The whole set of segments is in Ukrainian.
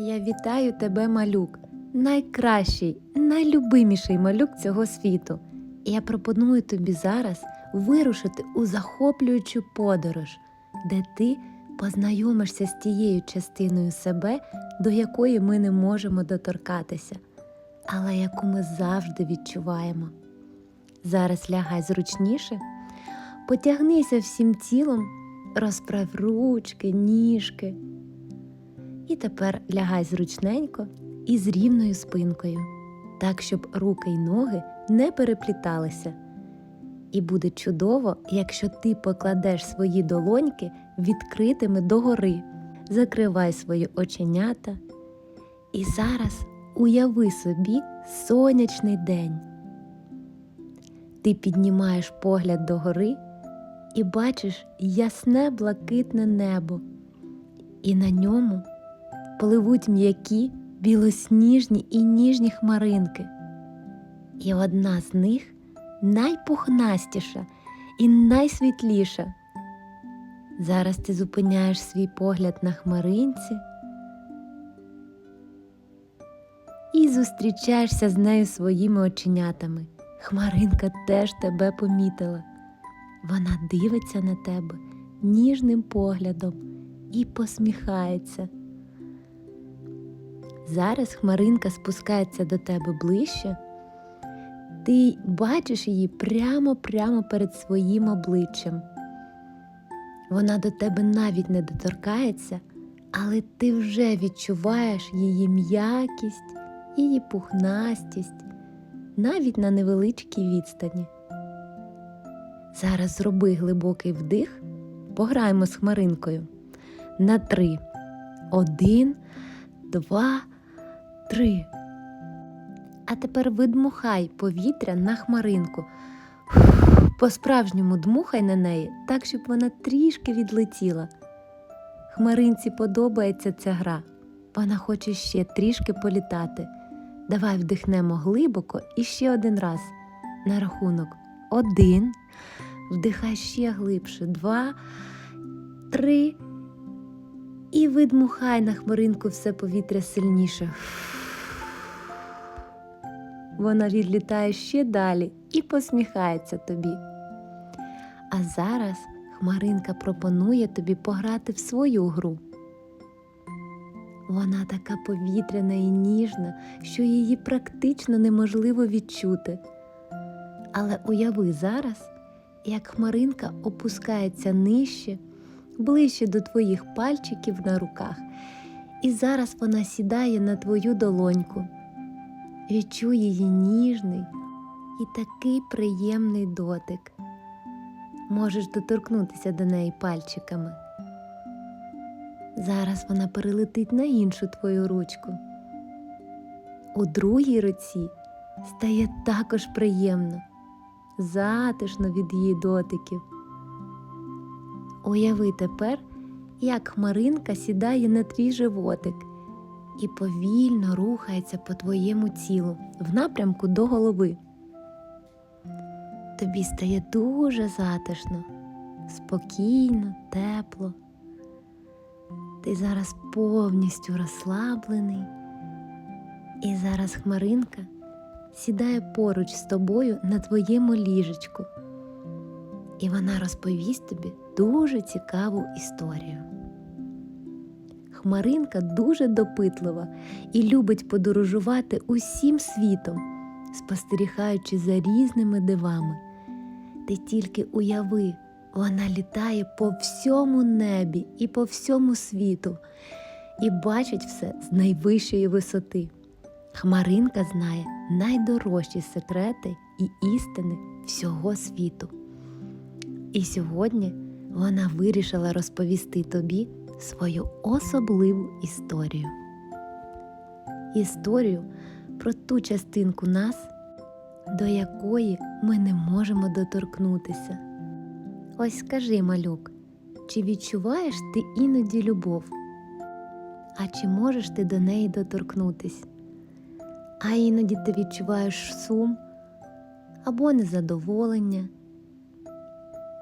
Я вітаю тебе, малюк, найкращий, найлюбиміший малюк цього світу. І я пропоную тобі зараз вирушити у захоплюючу подорож, де ти познайомишся з тією частиною себе, до якої ми не можемо доторкатися, але яку ми завжди відчуваємо. Зараз лягай зручніше, потягнися всім тілом, розправ ручки, ніжки. І тепер лягай зручненько і з рівною спинкою, так, щоб руки й ноги не перепліталися. І буде чудово, якщо ти покладеш свої долоньки відкритими догори, закривай свої оченята. І зараз уяви собі сонячний день. Ти піднімаєш погляд догори і бачиш ясне блакитне небо, і на ньому пливуть м'які, білосніжні і ніжні хмаринки. І одна з них найпухнастіша і найсвітліша. Зараз ти зупиняєш свій погляд на хмаринці і зустрічаєшся з нею своїми оченятами. Хмаринка теж тебе помітила. Вона дивиться на тебе ніжним поглядом і посміхається. Зараз хмаринка спускається до тебе ближче. Ти бачиш її прямо-прямо перед своїм обличчям. Вона до тебе навіть не доторкається, але ти вже відчуваєш її м'якість, її пухнастість, навіть на невеличкій відстані. Зараз зроби глибокий вдих, пограємо з хмаринкою. На три. Один, два, три. А тепер видмухай повітря на хмаринку. По-справжньому дмухай на неї, так, щоб вона трішки відлетіла. Хмаринці подобається ця гра. Вона хоче ще трішки політати. Давай вдихнемо глибоко і ще один раз. На рахунок один. Вдихай ще глибше. Два, три. І видмухай на хмаринку все повітря сильніше. Вона відлітає ще далі і посміхається тобі. А зараз Хмаринка пропонує тобі пограти в свою гру. Вона така повітряна і ніжна, що її практично неможливо відчути. Але уяви зараз, як хмаринка опускається нижче, ближче до твоїх пальчиків на руках, і зараз вона сідає на твою долоньку. Відчуй її ніжний і такий приємний дотик. Можеш доторкнутися до неї пальчиками. Зараз вона перелетить на іншу твою ручку. У другій руці стає також приємно, затишно від її дотиків. Уяви тепер, як хмаринка сідає на твій животик і повільно рухається по твоєму тілу в напрямку до голови. Тобі стає дуже затишно, спокійно, тепло. Ти зараз повністю розслаблений, і зараз хмаринка сідає поруч з тобою на твоєму ліжечку, і вона розповість тобі дуже цікаву історію. Хмаринка дуже допитлива і любить подорожувати усім світом, спостерігаючи за різними дивами. Ти тільки уяви, вона літає по всьому небі і по всьому світу і бачить все з найвищої висоти. Хмаринка знає найдорожчі секрети і істини всього світу. І сьогодні вона вирішила розповісти тобі свою особливу історію. Історію про ту частинку нас, до якої ми не можемо доторкнутися. Ось скажи, малюк, чи відчуваєш ти іноді любов? А чи можеш ти до неї доторкнутись? А іноді ти відчуваєш сум або незадоволення,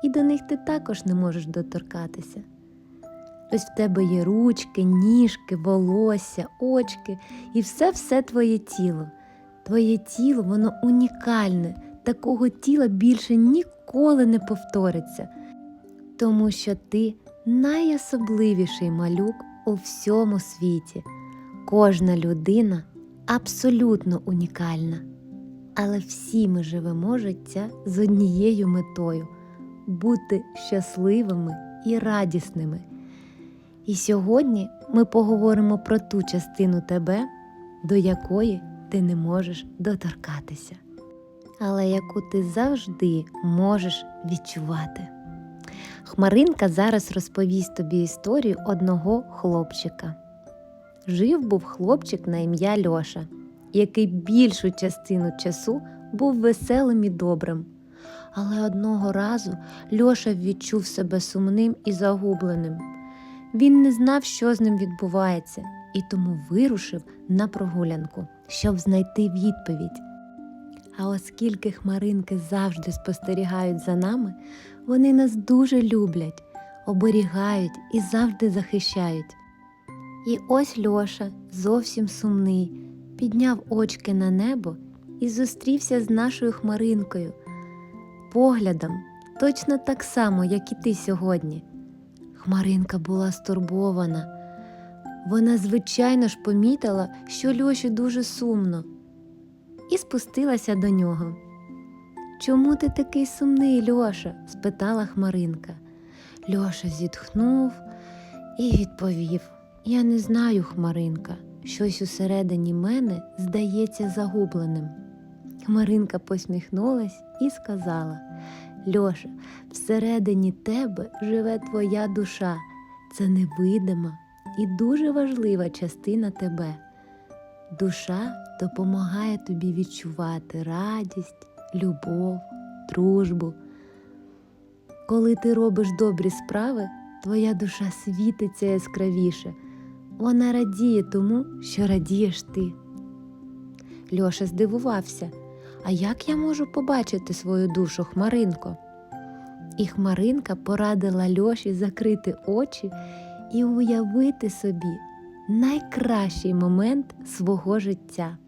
і до них ти також не можеш доторкатися. Ось в тебе є ручки, ніжки, волосся, очки і все-все твоє тіло. Твоє тіло, воно унікальне, такого тіла більше ніколи не повториться, тому що ти найособливіший малюк у всьому світі. Кожна людина абсолютно унікальна. Але всі ми живемо життя з однією метою бути щасливими і радісними. І сьогодні ми поговоримо про ту частину тебе, до якої ти не можеш доторкатися, але яку ти завжди можеш відчувати. Хмаринка зараз розповість тобі історію одного хлопчика. Жив був хлопчик на ім'я Льоша, який більшу частину часу був веселим і добрим. Але одного разу Льоша відчув себе сумним і загубленим. Він не знав, що з ним відбувається, і тому вирушив на прогулянку, щоб знайти відповідь. А оскільки хмаринки завжди спостерігають за нами, вони нас дуже люблять, оберігають і завжди захищають. І ось Льоша, зовсім сумний, підняв очки на небо і зустрівся з нашою хмаринкою, поглядом, точно так само, як і ти сьогодні. Хмаринка була стурбована. Вона, звичайно ж, помітила, що Льоші дуже сумно, і спустилася до нього. Чому ти такий сумний, Льоша? спитала Хмаринка. Льоша зітхнув і відповів: Я не знаю, Хмаринка, щось усередині мене здається загубленим. Хмаринка посміхнулась і сказала: Льоша, всередині тебе живе твоя душа, це невидима і дуже важлива частина тебе. Душа допомагає тобі відчувати радість, любов, дружбу. Коли ти робиш добрі справи, твоя душа світиться яскравіше. Вона радіє тому, що радієш ти. Льоша здивувався. А як я можу побачити свою душу, Хмаринко? І Хмаринка порадила Льоші закрити очі і уявити собі найкращий момент свого життя.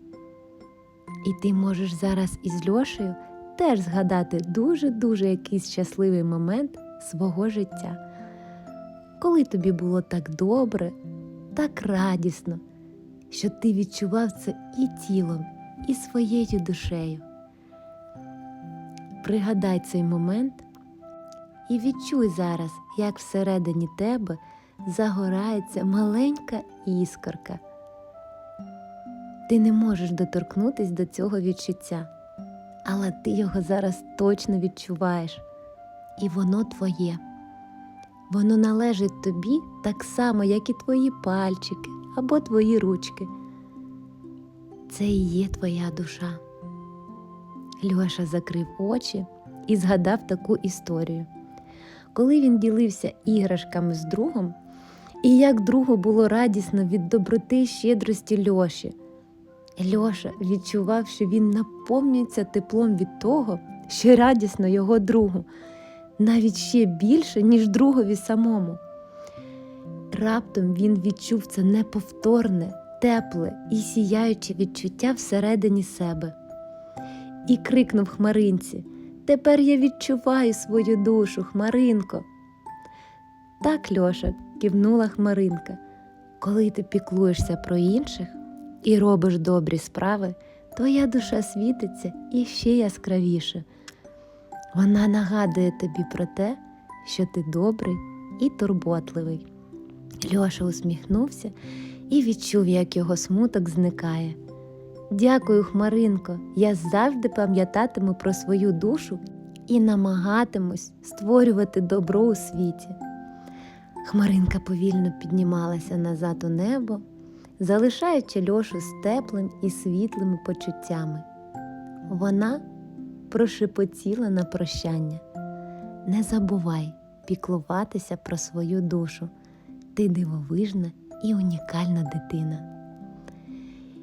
І ти можеш зараз із Льошею теж згадати дуже-дуже якийсь щасливий момент свого життя, коли тобі було так добре, так радісно, що ти відчував це і тілом, і своєю душею. Пригадай цей момент і відчуй зараз, як всередині тебе загорається маленька іскорка. Ти не можеш доторкнутися до цього відчуття, але ти його зараз точно відчуваєш, і воно твоє. Воно належить тобі так само, як і твої пальчики або твої ручки. Це і є твоя душа. Льоша закрив очі і згадав таку історію. Коли він ділився іграшками з другом, і як другу було радісно від доброти й щедрості Льоші. Льоша відчував, що він наповнюється теплом від того, що радісно його другу, навіть ще більше, ніж другові самому. Раптом він відчув це неповторне, тепле і сіяюче відчуття всередині себе і крикнув Хмаринці Тепер я відчуваю свою душу, Хмаринко. Так, Льоша, кивнула Хмаринка. Коли ти піклуєшся про інших і робиш добрі справи, твоя душа світиться іще яскравіше. Вона нагадує тобі про те, що ти добрий і турботливий. Льоша усміхнувся і відчув, як його смуток зникає. Дякую, Хмаринко, я завжди пам'ятатиму про свою душу і намагатимусь створювати добро у світі. Хмаринка повільно піднімалася назад у небо, залишаючи Льошу з теплим і світлими почуттями. Вона прошепотіла на прощання. Не забувай піклуватися про свою душу. Ти дивовижна і унікальна дитина.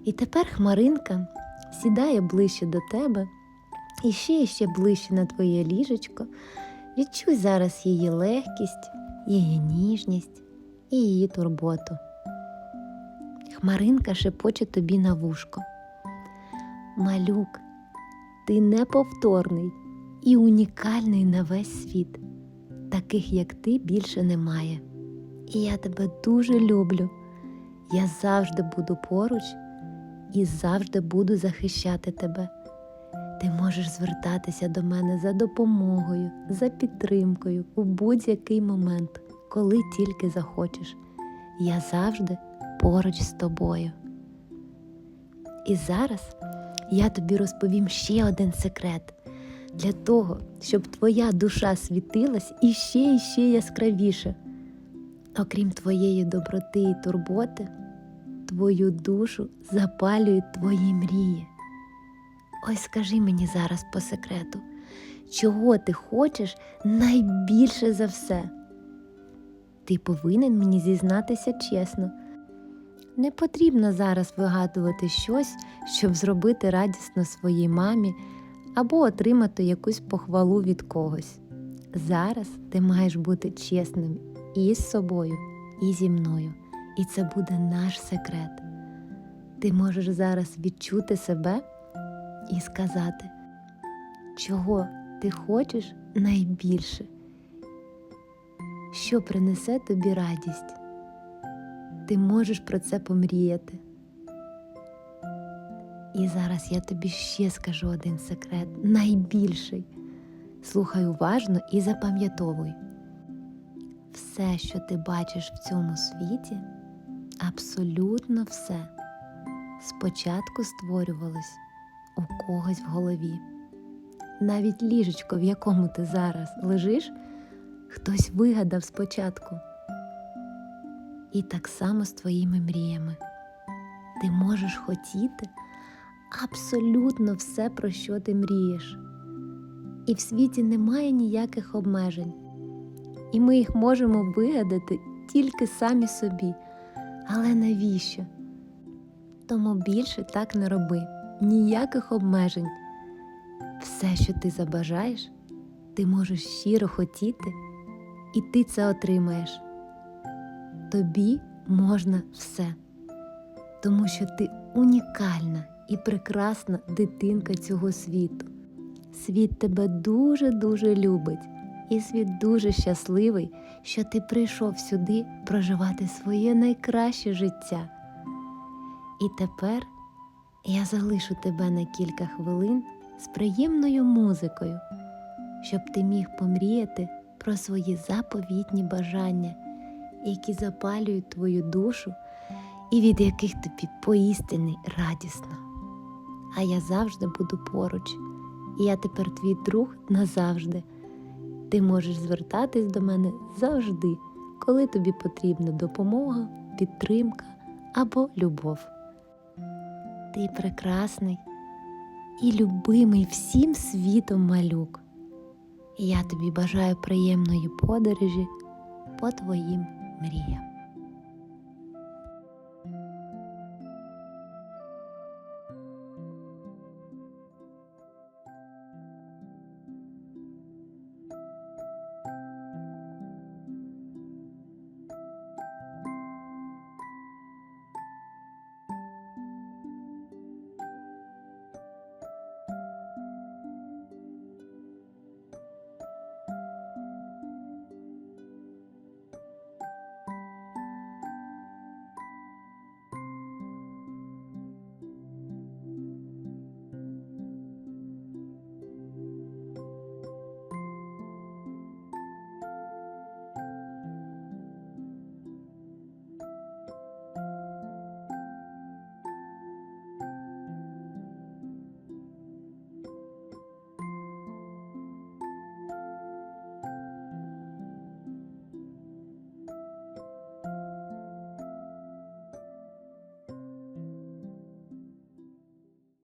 І тепер Хмаринка сідає ближче до тебе і ще і ще ближче на твоє ліжечко. Відчуй зараз її легкість, її ніжність, і її турботу. Хмаринка шепоче тобі на вушко. Малюк, ти неповторний і унікальний на весь світ. Таких, як ти, більше немає. І я тебе дуже люблю. Я завжди буду поруч і завжди буду захищати тебе. Ти можеш звертатися до мене за допомогою, за підтримкою у будь-який момент, коли тільки захочеш. Я завжди поруч з тобою. І зараз я тобі розповім ще один секрет для того, щоб твоя душа світилась іще і ще яскравіше. Окрім твоєї доброти і турботи, твою душу запалюють твої мрії. Ось скажи мені зараз по секрету, чого ти хочеш найбільше за все? Ти повинен мені зізнатися чесно. Не потрібно зараз вигадувати щось, щоб зробити радісно своїй мамі або отримати якусь похвалу від когось. Зараз ти маєш бути чесним і з собою, і зі мною. І це буде наш секрет. Ти можеш зараз відчути себе і сказати, чого ти хочеш найбільше, що принесе тобі радість. Ти можеш про це помріяти. І зараз я тобі ще скажу один секрет, найбільший. Слухай уважно і запам'ятовуй. Все, що ти бачиш в цьому світі, абсолютно все, спочатку створювалось у когось в голові. Навіть ліжечко, в якому ти зараз лежиш, хтось вигадав спочатку. І так само з твоїми мріями. Ти можеш хотіти абсолютно все, про що ти мрієш. І в світі немає ніяких обмежень. І ми їх можемо вигадати тільки самі собі. Але навіщо? Тому більше так не роби, ніяких обмежень. Все, що ти забажаєш, ти можеш щиро хотіти, і ти це отримаєш. Тобі можна все, тому що ти унікальна і прекрасна дитинка цього світу. Світ тебе дуже-дуже любить, і світ дуже щасливий, що ти прийшов сюди проживати своє найкраще життя. І тепер я залишу тебе на кілька хвилин з приємною музикою, щоб ти міг помріяти про свої заповітні бажання, які запалюють твою душу і від яких тобі поістині радісно. А я завжди буду поруч, і я тепер твій друг назавжди. Ти можеш звертатись до мене завжди, коли тобі потрібна допомога, підтримка або любов. Ти прекрасний і любимий всім світом малюк. Я тобі бажаю приємної подорожі по твоїм мріям.